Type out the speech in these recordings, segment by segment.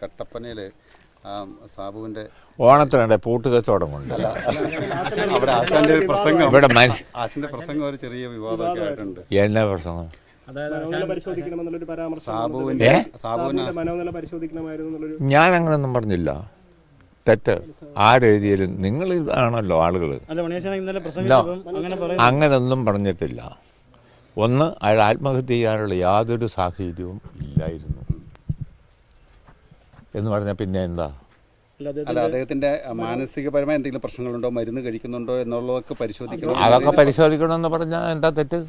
കട്ടപ്പനയിൽ സാബുവിന്റെ ഓണത്തിനുണ്ട് പൂട്ട് കച്ചവടം കൊണ്ട് അവിടെ ആശാന്റെ ഒരു പ്രസംഗം. ഇവിടെ ആശാന്റെ പ്രസംഗം ഒരു ചെറിയ വിവാദമൊക്കെ ആയിട്ടുണ്ട് എന്നാ പ്രസംഗം? ഞാൻ അങ്ങനൊന്നും പറഞ്ഞില്ല. തെറ്റ്. ആരെഴുതിയാലും നിങ്ങൾ ആണല്ലോ ആളുകൾ അങ്ങനൊന്നും പറഞ്ഞിട്ടില്ല. ഒന്ന് അയാൾ ആത്മഹത്യ ചെയ്യാനുള്ള യാതൊരു സാഹചര്യവും ഇല്ലായിരുന്നു. എന്ന് പറഞ്ഞാൽ പിന്നെ എന്താ? അല്ല അദ്ദേഹം അല്ല അദ്ദേഹത്തിന്റെ മാനസികപരമായ എന്തെങ്കിലും പ്രശ്നങ്ങളുണ്ടോ? മരുന്ന് കഴിക്കുന്നുണ്ടോ? എന്നുള്ളതൊക്കെ പരിശോധിക്കണം. അതൊക്കെ പരിശോധിക്കണമെന്ന് പറഞ്ഞാൽ എന്താ തെറ്റ്?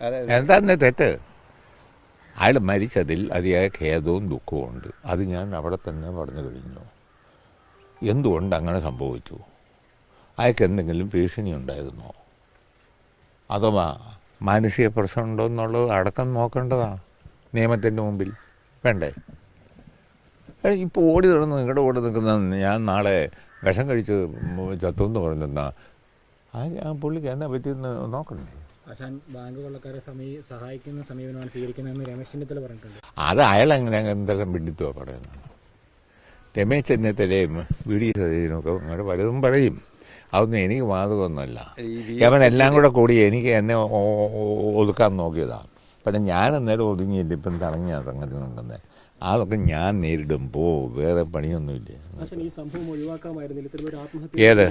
എന്താ എന്താന്ന് തെറ്റ്? അയാൾ മരിച്ചതിൽ അതിയായ ഖേദവും ദുഃഖവും ഉണ്ട്. അത് ഞാൻ അവിടെ തന്നെ പറഞ്ഞു കഴിഞ്ഞു. എന്തുകൊണ്ട് അങ്ങനെ സംഭവിച്ചു? അയാൾക്ക് എന്തെങ്കിലും ഭീഷണി ഉണ്ടായിരുന്നോ? അതോ മാനസിക പ്രശ്നമുണ്ടോ എന്നുള്ളത് അടക്കം നോക്കേണ്ടതാണ് നിയമത്തിന്റെ മുമ്പിൽ. വേണ്ടേ? ഇപ്പോൾ ഓടി നടന്ന് നിങ്ങളുടെ കൂടെ നിൽക്കുന്ന ഞാൻ നാളെ വിഷം കഴിച്ച് ചത്തു എന്ന് പറഞ്ഞെന്നാ? ആ ഞാൻ പുള്ളിക്ക് എന്നാ പറ്റിയെന്ന് നോക്കണ്ടേ? ആശാൻ ബാങ്ക് കൊള്ളക്കാരെ സമീ സഹായിക്കുന്ന സമീപനമാണ് സ്വീകരിക്കുന്നതെന്ന് രമേശ് ചെന്നിത്തല പറഞ്ഞിട്ടുണ്ട്. അത് അയാൾ അങ്ങനെ എന്തെല്ലാം പിണ്ടിത്തുവാ പറയുന്നത്? രമേശ് ചെന്നിത്തലയും വി ഡി സതീശനൊക്കെ അങ്ങനെ പലതും പറയും. അതൊന്നും എനിക്ക് മാതൃകമൊന്നുമല്ല ഈ അവൻ എല്ലാം കൂടെ കൂടി എനിക്ക് എന്നെ ഒതുക്കാൻ നോക്കിയതാണ് പിന്നെ ഞാൻ അന്നേരം ഒതുങ്ങിയില്ല. ഇപ്പം തടങ്ങിയ സംഗതി ഉണ്ടെന്ന് അതൊക്കെ ഞാൻ നേരിടുമ്പോൾ വേറെ പണിയൊന്നുമില്ല. ഏത്?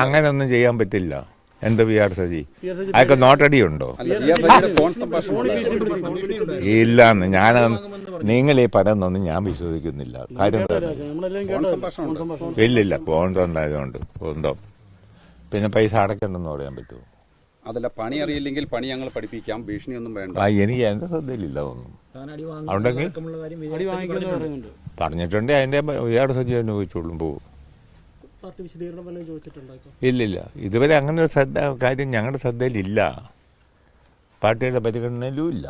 അങ്ങനെയൊന്നും ചെയ്യാൻ പറ്റില്ല. എന്ത് വി ആർ സജി? അയാൾക്ക് നോട്ടടി ഉണ്ടോ. ഇല്ലാന്ന് ഞാൻ നിങ്ങൾ ഈ പരന്നൊന്നും ഞാൻ വിശ്വസിക്കുന്നില്ല. കാര്യം ഇല്ലില്ല ഫോൺ ഉണ്ടായതുകൊണ്ട്. സ്വന്തം പിന്നെ പൈസ അടയ്ക്കണ്ടെന്ന് പറയാൻ പറ്റുമോ? അതല്ല പണി അറിയില്ലെങ്കിൽ പണി ഞങ്ങൾ പഠിപ്പിക്കാം. ഭീഷണിയൊന്നും വേണ്ട. ആ എനിക്ക് എന്റെ ശ്രദ്ധയിലില്ല അടി അതുണ്ടെങ്കിൽ പറഞ്ഞിട്ടുണ്ടെങ്കിൽ അതിന്റെ സജ്ജീവൻ ചോദിച്ചോളും പോകും? ഇല്ലില്ല. ഇതുവരെ അങ്ങനെ ഒരു ശ്രദ്ധ കാര്യം ഞങ്ങളുടെ ശ്രദ്ധയിലില്ല. പാർട്ടിയുടെ പരിഗണനയിലും ഇല്ല.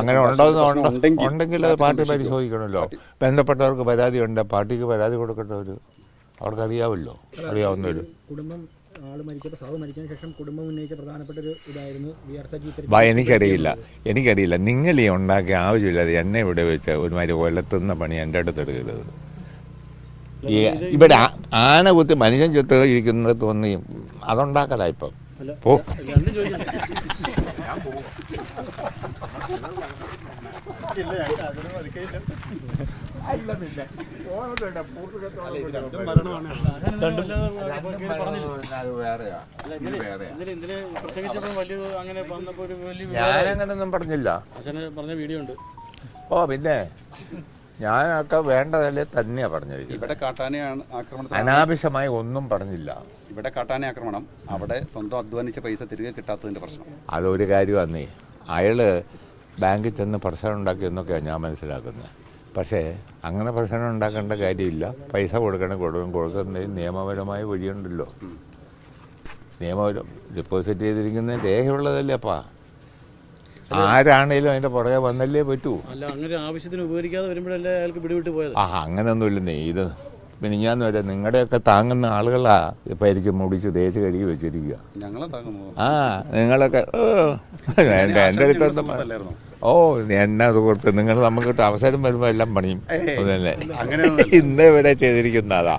അങ്ങനെ ഉണ്ടോ ഉണ്ടെങ്കിൽ അത് പാർട്ടി. പരിശോധിക്കണമല്ലോ. ബന്ധപ്പെട്ടവർക്ക് പരാതി ഉണ്ട് പാർട്ടിക്ക് പരാതി കൊടുക്കേണ്ടവർ അവർക്ക് അറിയാമല്ലോ അറിയാവുന്നവർ കുടുംബം ആൾ മരിച്ചപ്പോൾ സാവ് മരിച്ചതിന് ശേഷം കുടുംബം ഉന്നയിച്ച പ്രധാനപ്പെട്ട ഒരു ഇതായിരുന്നു വി ആർ സജി വാ എനിക്കറിയില്ല. എനിക്കറിയില്ല. നിങ്ങൾ ഈ ഉണ്ടാക്കിയ ആവശ്യമില്ലാതെ എന്നെ ഇവിടെ വെച്ച് ഒരുമാതിരി കൊല്ലത്തുന്ന പണി എന്റെ അടുത്ത് എടുക്കരുത് ഇവിടെ ആന കുത്തി മനുഷ്യൻ ചെത്ത് ഇരിക്കുന്നത് തോന്നി. അതുണ്ടാക്കലാ ഇപ്പം. പോ. ഞാനങ്ങനൊന്നും പറഞ്ഞില്ല. പറഞ്ഞ വീഡിയോ ഉണ്ട്. ഓ പിന്നെ? ഞാനൊക്കെ വേണ്ടതല്ലേ തന്നെയാ പറഞ്ഞത്. ഇവിടെ കാട്ടാനയാണ് ആക്രമണം അനാവശ്യമായി ഒന്നും പറഞ്ഞില്ല. ഇവിടെ കാട്ടാന ആക്രമണം അവിടെ സ്വന്തം അധ്വാനിച്ച പൈസ തിരികെ കിട്ടാത്തതിന്റെ പ്രശ്നം. അതൊരു കാര്യമാന്നേ. അയാൾ ബാങ്കിൽ ചെന്ന് പ്രശ്നം ഉണ്ടാക്കിയെന്നൊക്കെയാണ് ഞാൻ മനസ്സിലാക്കുന്നത്. പക്ഷേ അങ്ങനെ പ്രശ്നം ഉണ്ടാക്കേണ്ട കാര്യമില്ല. പൈസ കൊടുക്കണം കൊടുക്കും. കൊടുക്കുന്നതിന് നിയമപരമായ വഴിയുണ്ടല്ലോ. നിയമപരം ഡെപ്പോസിറ്റ് ചെയ്തിരിക്കുന്ന രേഖയുള്ളതല്ലേ അപ്പാ. ആരാണേലും അതിന്റെ പുറകെ വന്നല്ലേ പറ്റൂ. അല്ല അങ്ങനെ ആവശ്യത്തിന് ഉപകരിക്കാതെ വരുമ്പോഴല്ലേ അയാൾക്ക് പിടിവിട്ട് പോയത്? ആ അങ്ങനെയൊന്നുമില്ലെന്നേ ഇത് പിന്നെ ഞാൻ വരെ. നിങ്ങളുടെയൊക്കെ താങ്ങുന്ന ആളുകളാ പരിച്ച് മുടിച്ച് തേച്ച് കഴുകി വെച്ചിരിക്കുക. ആ നിങ്ങളൊക്കെ ഓ, എന്റെ അല്ലായിരുന്നു? ഓ എന്നാ സുഹൃത്ത് നിങ്ങൾ നമുക്ക് അവസരം വരുമ്പോൾ എല്ലാം പണിയും. അതല്ലേ. ഇന്ന് ഇവിടെ ചെയ്തിരിക്കുന്നതാ.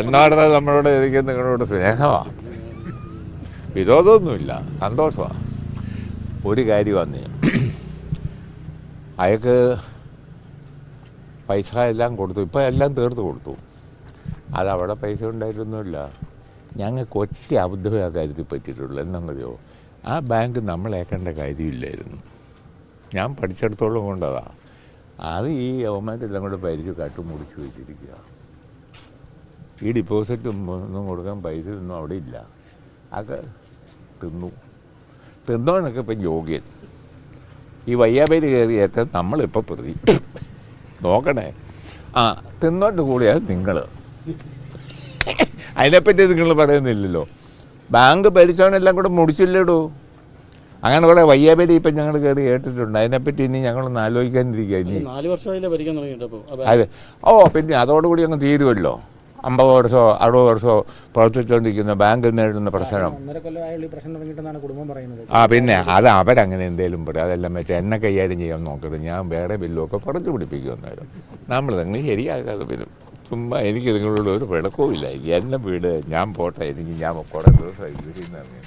എന്നാണ് നമ്മളോട് ചെയ്തിരിക്കുന്ന നിങ്ങളോട് സ്നേഹമാ. വിരോധമൊന്നുമില്ല. സന്തോഷമാണ് ഒരു കാര്യമാണ് അയാൾക്ക് പൈസ എല്ലാം കൊടുത്തു. ഇപ്പം എല്ലാം തീർത്ത് കൊടുത്തു. അതവിടെ പൈസ ഉണ്ടായിട്ടൊന്നുമില്ല. ഞങ്ങൾക്ക് ഒറ്റ അബദ്ധമേ ആ കാര്യത്തിൽ പറ്റിയിട്ടുള്ളൂ. എന്നറിയോ ആ ബാങ്ക് നമ്മളേക്കേണ്ട കാര്യമില്ലായിരുന്നു. ഞാൻ പഠിച്ചിടത്തോളം കൊണ്ടതാണ് അത് ഈ ഗവൺമെന്റെല്ലാം കൂടെ പരിച്ച് കട്ട് മുടിച്ച് വെച്ചിരിക്കുക. ഈ ഡിപ്പോസിറ്റും ഒന്നും കൊടുക്കാൻ പൈസ ഒന്നും അവിടെ ഇല്ല. അതൊക്കെ തിന്നു. തിന്നവനൊക്കെ ഇപ്പം യോഗ്യൻ? ഈ വയ്യാപേര് കയറിയേറ്റ നമ്മളിപ്പോൾ പ്രതി. നോക്കണേ. ആ തിന്നോണ്ട് കൂടിയാൽ നിങ്ങൾ അതിനെപ്പറ്റി നിങ്ങൾ പറയുന്നില്ലല്ലോ. ബാങ്ക് ഭരിച്ചവനെല്ലാം കൂടെ മുടിച്ചില്ലടൂ? അങ്ങനെ കുറേ വയ്യാബേരി ഇപ്പം ഞങ്ങൾ കയറി കേട്ടിട്ടുണ്ട് അതിനെപ്പറ്റി ഇനി ഞങ്ങളൊന്ന് ആലോചിക്കാനിരിക്കുക ഇനി. നാല് വർഷമായില്ലേ ഭരിക്കാൻ തുടങ്ങിയിട്ടപ്പോൾ അതെ. ഓ പിന്നെ അതോടുകൂടി അങ്ങ് തീരുമല്ലോ അമ്പത് വർഷമോ അറുപത് വർഷമോ പ്രവർത്തിച്ചുകൊണ്ടിരിക്കുന്ന ബാങ്ക് നേരിടുന്ന പ്രശ്നം. ആ പിന്നെ അത് അവരങ്ങനെ എന്തേലും പറയും അതെല്ലാം വെച്ച് എന്നെ കൈകാര്യം ചെയ്യാൻ നോക്കരുത്. ഞാൻ വേറെ ബില്ലുമൊക്കെ പറഞ്ഞു പിടിപ്പിക്കുമെന്നേരം നമ്മൾ നിങ്ങൾ ശരിയാകാതെ വരും. ചുമ്മാ എനിക്ക് നിങ്ങളോട് ഒരു വിളക്കവും ഇല്ല. എന്നെ വീട് ഞാൻ പോട്ടെ എനിക്ക് ഞാൻ കുറേ ദിവസമായി വീട്ടിൽ നിന്ന്